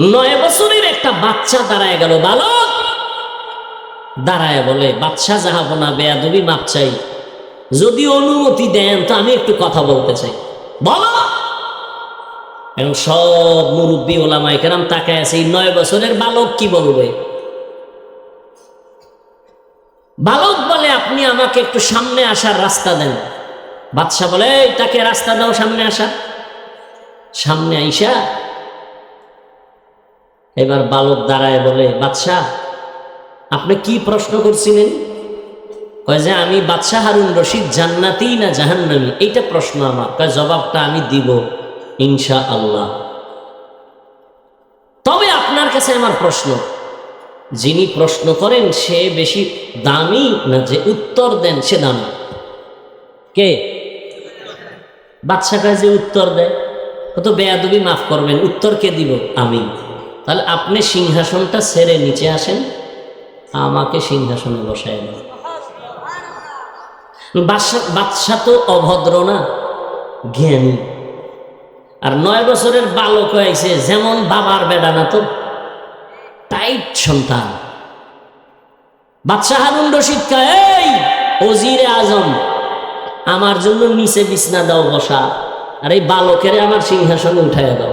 নয় বছরের একটা বাচ্চা দাঁড়ায় গেল, বালক। দাঁড়ায় বলে, বাচ্চা জাহাপনা বেয়াদবি মাপ চাই। যদি অনুমতি দেন, তো আমি একটু কথা বলতে চাই। বলো। এখন সব মুরব্বী ওলামাই কেরাম তাকায় আছে নয় বছরের বালক কি বলবে? বালক বলে, আপনি আমাকে একটু সামনে আসার রাস্তা দেন। বাদশা বলে তাকে রাস্তা দাও, সামনে আসা। সামনে আইসা এবার বালক দাঁড়ায় বলে, বাদশাহ, আপনি কি প্রশ্ন করছিলেন? কয় যে, আমি বাদশাহ হারুন রশিদ জান্নাতি না জাহান্নামি? এইটা প্রশ্ন আমার। কয়, জবাবটা আমি দিব ইনশা আল্লাহ তবে আপনার কাছে আমার প্রশ্ন, যিনি প্রশ্ন করেন, সে বেশি দামি না যে উত্তর দেন, সে দামি? কে? বাচ্চা কয় যে, উত্তর দেয়। কত বেয়াদবি মাফ করবেন, উত্তর কে দিব? আমি। তাহলে আপনি সিংহাসনটা ছেড়ে নিচে আসেন। আমাকে সিংহাসনে বসায় দেন বাদশা তো অভদ্র না জ্ঞানী। আর নয় বছরের বালক হয়েছে যেমন বাবার বেডা না তো। টাইট সন্তান। বাদশাহ হারুন কয়, এই ওজিরে আজম আমার জন্য নিচে বিছনা দাও বসা। আর এই বালকের আমার সিংহাসনে উঠাইয়া দাও।